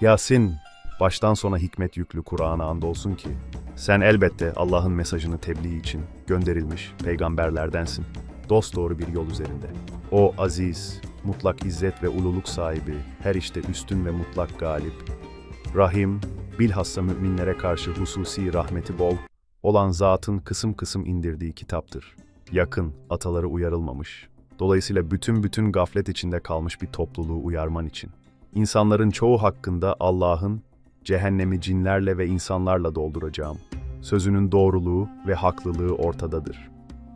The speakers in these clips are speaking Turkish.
Yasin, baştan sona hikmet yüklü Kur'an'a andolsun ki, sen elbette Allah'ın mesajını tebliğ için gönderilmiş peygamberlerdensin. Dosdoğru bir yol üzerinde. O aziz, mutlak izzet ve ululuk sahibi, her işte üstün ve mutlak galip, Rahim, bilhassa müminlere karşı hususi rahmeti bol olan zatın kısım kısım indirdiği kitaptır. Yakın, ataları uyarılmamış. Dolayısıyla bütün bütün gaflet içinde kalmış bir topluluğu uyarman için. İnsanların çoğu hakkında Allah'ın cehennemi cinlerle ve insanlarla dolduracağım. Sözünün doğruluğu ve haklılığı ortadadır.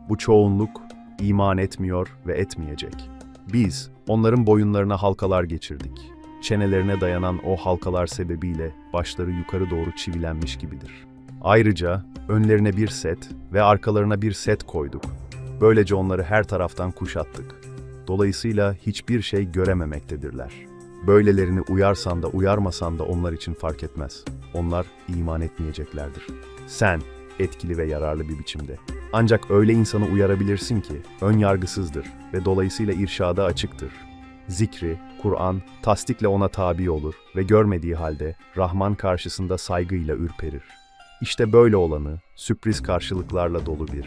Bu çoğunluk iman etmiyor ve etmeyecek. Biz onların boyunlarına halkalar geçirdik. Çenelerine dayanan o halkalar sebebiyle başları yukarı doğru çivilenmiş gibidir. Ayrıca önlerine bir set ve arkalarına bir set koyduk. Böylece onları her taraftan kuşattık. Dolayısıyla hiçbir şey görememektedirler. Böylelerini uyarsan da uyarmasan da onlar için fark etmez. Onlar iman etmeyeceklerdir. Sen etkili ve yararlı bir biçimde. Ancak öyle insanı uyarabilirsin ki ön yargısızdır ve dolayısıyla irşada açıktır. Zikri, Kur'an, tasdikle ona tabi olur ve görmediği halde Rahman karşısında saygıyla ürperir. İşte böyle olanı sürpriz karşılıklarla dolu bir,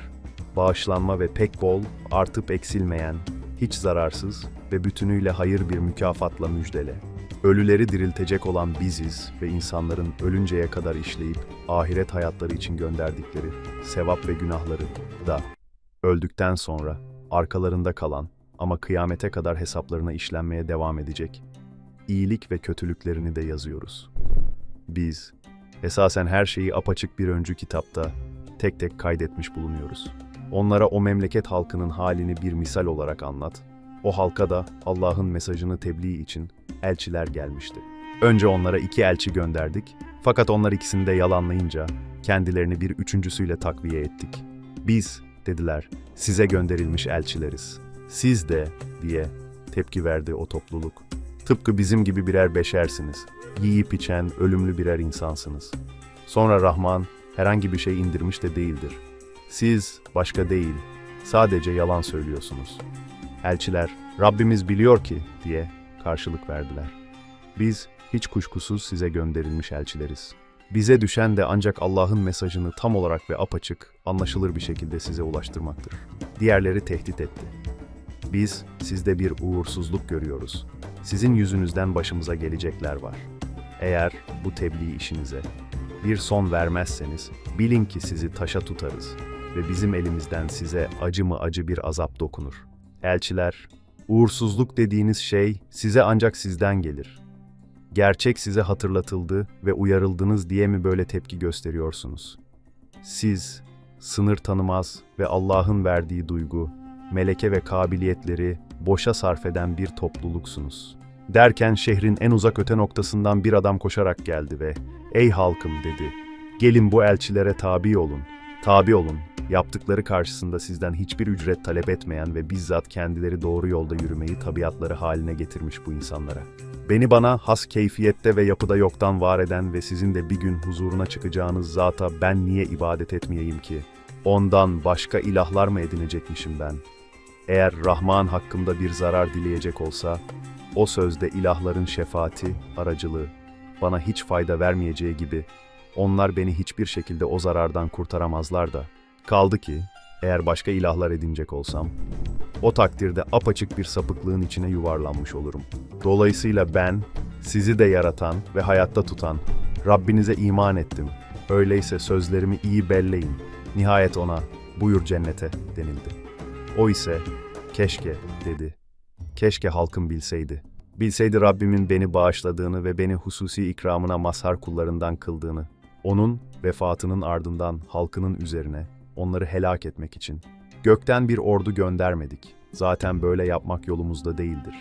bağışlanma ve pek bol, artıp eksilmeyen, hiç zararsız ve bütünüyle hayır bir mükafatla müjdele. Ölüleri diriltecek olan biziz ve insanların ölünceye kadar işleyip ahiret hayatları için gönderdikleri sevap ve günahları da öldükten sonra arkalarında kalan ama kıyamete kadar hesaplarına işlenmeye devam edecek iyilik ve kötülüklerini de yazıyoruz. Biz esasen her şeyi apaçık bir öncü kitapta tek tek kaydetmiş bulunuyoruz. Onlara o memleket halkının halini bir misal olarak anlat. O halka da Allah'ın mesajını tebliğ için elçiler gelmişti. Önce onlara iki elçi gönderdik. Fakat onlar ikisini de yalanlayınca kendilerini bir üçüncüsüyle takviye ettik. Biz, dediler, size gönderilmiş elçileriz. Siz de, diye tepki verdi o topluluk. Tıpkı bizim gibi birer beşersiniz. Yiyip içen, ölümlü birer insansınız. Sonra Rahman herhangi bir şey indirmiş de değildir. Siz başka değil, sadece yalan söylüyorsunuz. Elçiler, Rabbimiz biliyor ki, diye karşılık verdiler. Biz hiç kuşkusuz size gönderilmiş elçileriz. Bize düşen de ancak Allah'ın mesajını tam olarak ve apaçık, anlaşılır bir şekilde size ulaştırmaktır. Diğerleri tehdit etti. Biz sizde bir uğursuzluk görüyoruz. Sizin yüzünüzden başımıza gelecekler var. Eğer bu tebliğ işinize bir son vermezseniz bilin ki sizi taşa tutarız ve bizim elimizden size acı mı acı bir azap dokunur. Elçiler, uğursuzluk dediğiniz şey size ancak sizden gelir. Gerçek size hatırlatıldı ve uyarıldınız diye mi böyle tepki gösteriyorsunuz? Siz, sınır tanımaz ve Allah'ın verdiği duygu, meleke ve kabiliyetleri boşa sarf eden bir topluluksunuz. Derken şehrin en uzak öte noktasından bir adam koşarak geldi ve ''Ey halkım'' dedi. ''Gelin bu elçilere tabi olun. Tabi olun. Yaptıkları karşısında sizden hiçbir ücret talep etmeyen ve bizzat kendileri doğru yolda yürümeyi tabiatları haline getirmiş bu insanlara. Beni bana has keyfiyette ve yapıda yoktan var eden ve sizin de bir gün huzuruna çıkacağınız zata ben niye ibadet etmeyeyim ki? Ondan başka ilahlar mı edinecekmişim ben? Eğer Rahman hakkımda bir zarar dileyecek olsa, o sözde ilahların şefaati, aracılığı, bana hiç fayda vermeyeceği gibi, onlar beni hiçbir şekilde o zarardan kurtaramazlar da. Kaldı ki, eğer başka ilahlar edinecek olsam, o takdirde apaçık bir sapıklığın içine yuvarlanmış olurum. Dolayısıyla ben, sizi de yaratan ve hayatta tutan, Rabbinize iman ettim. Öyleyse sözlerimi iyi belleyin. Nihayet ona, buyur cennete denildi. O ise, keşke dedi. Keşke halkım bilseydi. Bilseydi Rabbimin beni bağışladığını ve beni hususi ikramına mazhar kullarından kıldığını. Onun vefatının ardından halkının üzerine onları helak etmek için gökten bir ordu göndermedik. Zaten böyle yapmak yolumuzda değildir.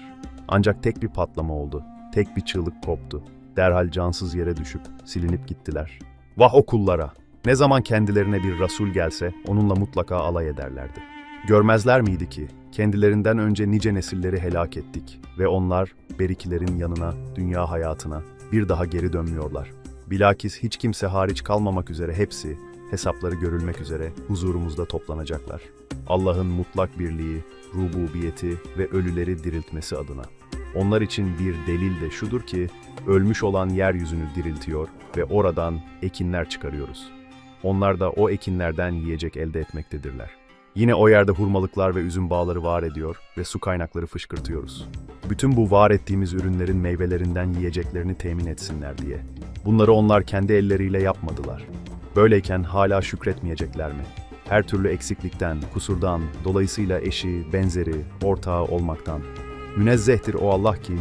Ancak tek bir patlama oldu. Tek bir çığlık koptu. Derhal cansız yere düşüp silinip gittiler. Vah o kullara! Ne zaman kendilerine bir Resul gelse onunla mutlaka alay ederlerdi. Görmezler miydi ki kendilerinden önce nice nesilleri helak ettik ve onlar berikilerin yanına, dünya hayatına bir daha geri dönmüyorlar. Bilakis hiç kimse hariç kalmamak üzere hepsi hesapları görülmek üzere huzurumuzda toplanacaklar. Allah'ın mutlak birliği, rububiyeti ve ölüleri diriltmesi adına. Onlar için bir delil de şudur ki, ölmüş olan yeryüzünü diriltiyor ve oradan ekinler çıkarıyoruz. Onlar da o ekinlerden yiyecek elde etmektedirler. Yine o yerde hurmalıklar ve üzüm bağları var ediyor ve su kaynakları fışkırtıyoruz. Bütün bu var ettiğimiz ürünlerin meyvelerinden yiyeceklerini temin etsinler diye. Bunları onlar kendi elleriyle yapmadılar. Böyleyken hala şükretmeyecekler mi? Her türlü eksiklikten, kusurdan, dolayısıyla eşi, benzeri, ortağı olmaktan. Münezzehtir o Allah ki,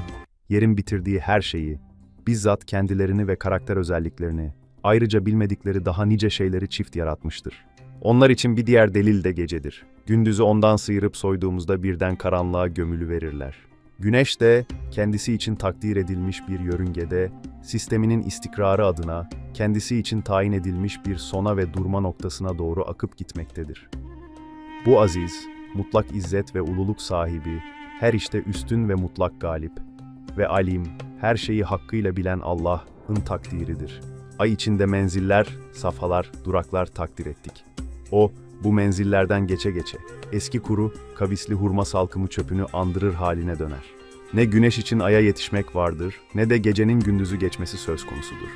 yerin bitirdiği her şeyi, bizzat kendilerini ve karakter özelliklerini, ayrıca bilmedikleri daha nice şeyleri çift yaratmıştır. Onlar için bir diğer delil de gecedir. Gündüzü ondan sıyırıp soyduğumuzda birden karanlığa gömülü verirler. Güneş de kendisi için takdir edilmiş bir yörüngede, sisteminin istikrarı adına kendisi için tayin edilmiş bir sona ve durma noktasına doğru akıp gitmektedir. Bu aziz, mutlak izzet ve ululuk sahibi, her işte üstün ve mutlak galip ve alim, her şeyi hakkıyla bilen Allah'ın takdiridir. Ay içinde menziller, safhalar, duraklar takdir ettik. O, bu menzillerden geçe geçe, eski kuru, kavisli hurma salkımı çöpünü andırır haline döner. Ne güneş için aya yetişmek vardır, ne de gecenin gündüzü geçmesi söz konusudur.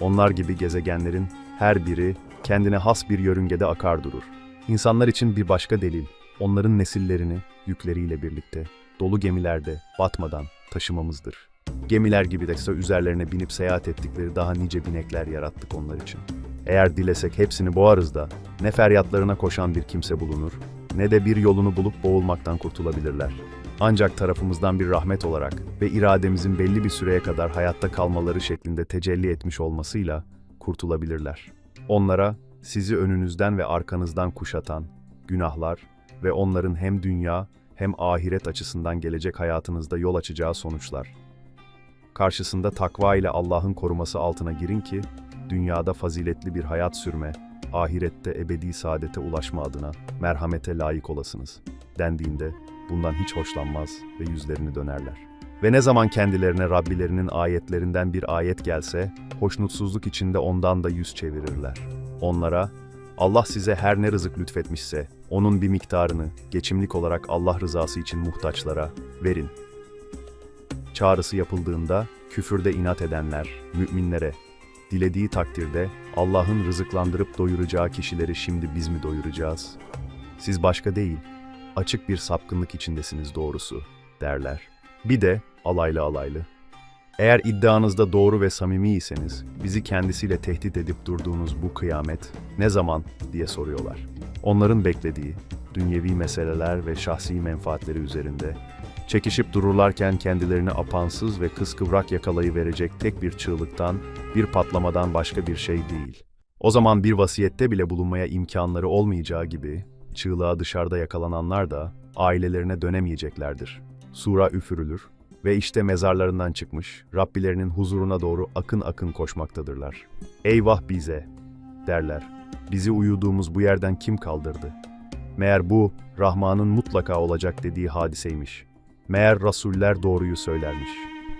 Onlar gibi gezegenlerin her biri kendine has bir yörüngede akar durur. İnsanlar için bir başka delil, onların nesillerini yükleriyle birlikte dolu gemilerde batmadan taşımamızdır. Gemiler gibi de üzerlerine binip seyahat ettikleri daha nice binekler yarattık onlar için. Eğer dilesek hepsini boğarız da ne feryatlarına koşan bir kimse bulunur, ne de bir yolunu bulup boğulmaktan kurtulabilirler. Ancak tarafımızdan bir rahmet olarak ve irademizin belli bir süreye kadar hayatta kalmaları şeklinde tecelli etmiş olmasıyla kurtulabilirler. Onlara sizi önünüzden ve arkanızdan kuşatan günahlar ve onların hem dünya hem ahiret açısından gelecek hayatınızda yol açacağı sonuçlar. Karşısında takva ile Allah'ın koruması altına girin ki, dünyada faziletli bir hayat sürme, ahirette ebedi saadete ulaşma adına merhamete layık olasınız. Dendiğinde bundan hiç hoşlanmaz ve yüzlerini dönerler. Ve ne zaman kendilerine Rabbilerinin ayetlerinden bir ayet gelse, hoşnutsuzluk içinde ondan da yüz çevirirler. Onlara, Allah size her ne rızık lütfetmişse, onun bir miktarını, geçimlik olarak Allah rızası için muhtaçlara verin. Çağrısı yapıldığında, küfürde inat edenler, müminlere, dilediği takdirde Allah'ın rızıklandırıp doyuracağı kişileri şimdi biz mi doyuracağız? Siz başka değil, açık bir sapkınlık içindesiniz doğrusu, derler. Bir de alaylı alaylı. Eğer iddianızda doğru ve samimiyseniz, bizi kendisiyle tehdit edip durduğunuz bu kıyamet ne zaman diye soruyorlar. Onların beklediği, dünyevi meseleler ve şahsi menfaatleri üzerinde, çekişip dururlarken kendilerini apansız ve kıskıvrak yakalayıverecek tek bir çığlıktan, bir patlamadan başka bir şey değil. O zaman bir vasiyette bile bulunmaya imkanları olmayacağı gibi, çığlığa dışarıda yakalananlar da ailelerine dönemeyeceklerdir. Sura üfürülür ve işte mezarlarından çıkmış, Rabbilerinin huzuruna doğru akın akın koşmaktadırlar. Eyvah bize, derler. Bizi uyuduğumuz bu yerden kim kaldırdı? Meğer bu, Rahman'ın mutlaka olacak dediği hadiseymiş. Meğer rasuller doğruyu söylermiş.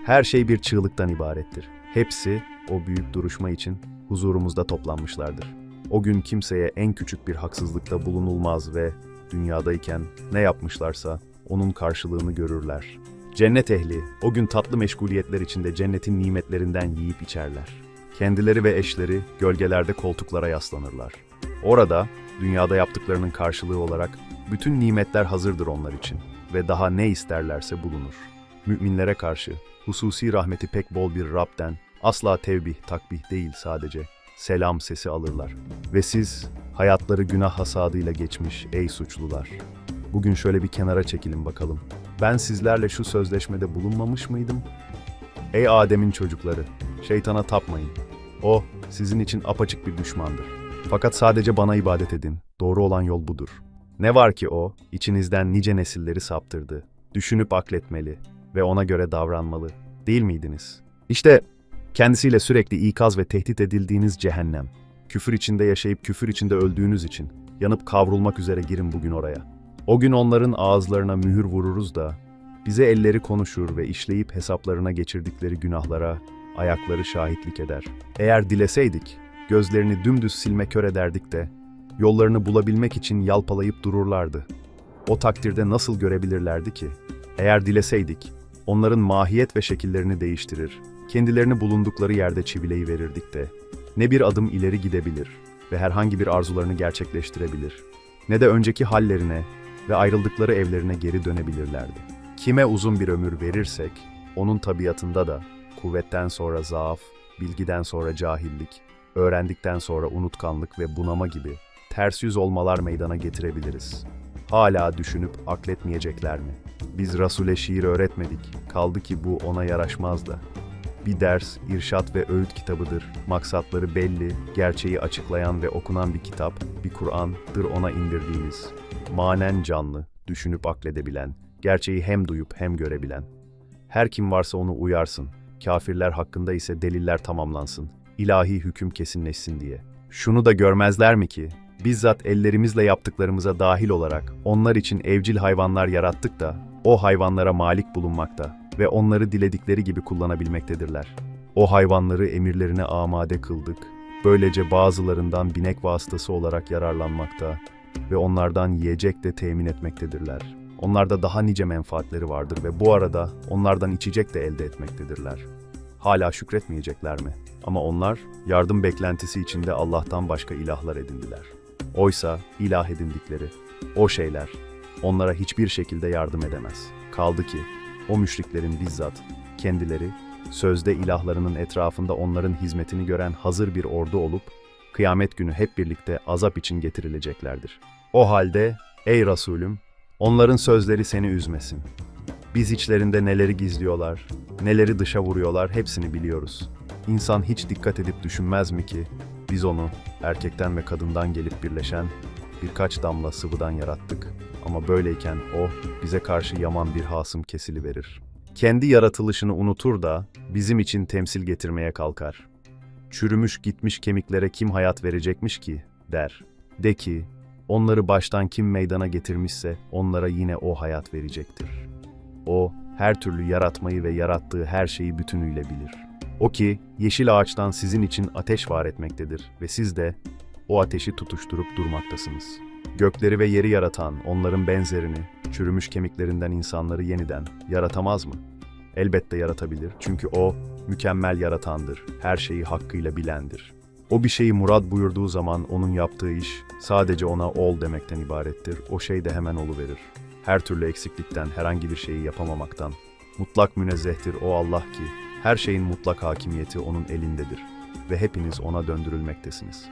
Her şey bir çığlıktan ibarettir. Hepsi, o büyük duruşma için huzurumuzda toplanmışlardır. O gün kimseye en küçük bir haksızlıkta bulunulmaz ve dünyadayken ne yapmışlarsa onun karşılığını görürler. Cennet ehli o gün tatlı meşguliyetler içinde cennetin nimetlerinden yiyip içerler. Kendileri ve eşleri gölgelerde koltuklara yaslanırlar. Orada dünyada yaptıklarının karşılığı olarak bütün nimetler hazırdır onlar için ve daha ne isterlerse bulunur. Müminlere karşı hususi rahmeti pek bol bir Rab'den asla tevbih, takbih değil sadece selam sesi alırlar. Ve siz hayatları günah hasadıyla geçmiş ey suçlular. Bugün şöyle bir kenara çekilin bakalım. Ben sizlerle şu sözleşmede bulunmamış mıydım? Ey Adem'in çocukları, şeytana tapmayın. O sizin için apaçık bir düşmandır. Fakat sadece bana ibadet edin. Doğru olan yol budur. Ne var ki o, içinizden nice nesilleri saptırdı. Düşünüp akletmeli ve ona göre davranmalı. Değil miydiniz? İşte kendisiyle sürekli ikaz ve tehdit edildiğiniz cehennem. Küfür içinde yaşayıp küfür içinde öldüğünüz için yanıp kavrulmak üzere girin bugün oraya. O gün onların ağızlarına mühür vururuz da bize elleri konuşur ve işleyip hesaplarına geçirdikleri günahlara ayakları şahitlik eder. Eğer dileseydik gözlerini dümdüz silme kör ederdik de yollarını bulabilmek için yalpalayıp dururlardı. O takdirde nasıl görebilirlerdi ki? Eğer dileseydik onların mahiyet ve şekillerini değiştirir, kendilerini bulundukları yerde çivileyi verirdik de, ne bir adım ileri gidebilir ve herhangi bir arzularını gerçekleştirebilir, ne de önceki hallerine ve ayrıldıkları evlerine geri dönebilirlerdi. Kime uzun bir ömür verirsek, onun tabiatında da kuvvetten sonra zaaf, bilgiden sonra cahillik, öğrendikten sonra unutkanlık ve bunama gibi ters yüz olmalar meydana getirebiliriz. Hala düşünüp akletmeyecekler mi? Biz Rasule şiir öğretmedik, kaldı ki bu ona yaraşmaz da. Bir ders, irşat ve öğüt kitabıdır. Maksatları belli, gerçeği açıklayan ve okunan bir kitap, bir Kur'an'dır ona indirdiğimiz. Manen canlı, düşünüp akledebilen, gerçeği hem duyup hem görebilen. Her kim varsa onu uyarsın. Kafirler hakkında ise deliller tamamlansın. İlahi hüküm kesinleşsin diye. Şunu da görmezler mi ki, bizzat ellerimizle yaptıklarımıza dahil olarak onlar için evcil hayvanlar yarattık da, o hayvanlara malik bulunmakta ve onları diledikleri gibi kullanabilmektedirler. O hayvanları emirlerine amade kıldık. Böylece bazılarından binek vasıtası olarak yararlanmakta ve onlardan yiyecek de temin etmektedirler. Onlarda daha nice menfaatleri vardır ve bu arada onlardan içecek de elde etmektedirler. Hala şükretmeyecekler mi? Ama onlar yardım beklentisi içinde Allah'tan başka ilahlar edindiler. Oysa ilah edindikleri, o şeyler onlara hiçbir şekilde yardım edemez. Kaldı ki o müşriklerin bizzat kendileri sözde ilahlarının etrafında onların hizmetini gören hazır bir ordu olup kıyamet günü hep birlikte azap için getirileceklerdir. O halde ey Resulüm onların sözleri seni üzmesin. Biz içlerinde neleri gizliyorlar, neleri dışa vuruyorlar hepsini biliyoruz. İnsan hiç dikkat edip düşünmez mi ki biz onu erkekten ve kadından gelip birleşen birkaç damla sıvıdan yarattık ama böyleyken o bize karşı yaman bir hasım kesili verir. Kendi yaratılışını unutur da bizim için temsil getirmeye kalkar. Çürümüş gitmiş kemiklere kim hayat verecekmiş ki der. De ki onları baştan kim meydana getirmişse onlara yine o hayat verecektir. O her türlü yaratmayı ve yarattığı her şeyi bütünüyle bilir. O ki yeşil ağaçtan sizin için ateş var etmektedir ve siz de o ateşi tutuşturup durmaktasınız. Gökleri ve yeri yaratan onların benzerini, çürümüş kemiklerinden insanları yeniden yaratamaz mı? Elbette yaratabilir çünkü o mükemmel yaratandır, her şeyi hakkıyla bilendir. O bir şeyi murad buyurduğu zaman onun yaptığı iş sadece ona ol demekten ibarettir. O şey de hemen oluverir. Her türlü eksiklikten, herhangi bir şeyi yapamamaktan. Mutlak münezzehtir o Allah ki her şeyin mutlak hakimiyeti onun elindedir ve hepiniz ona döndürülmektesiniz.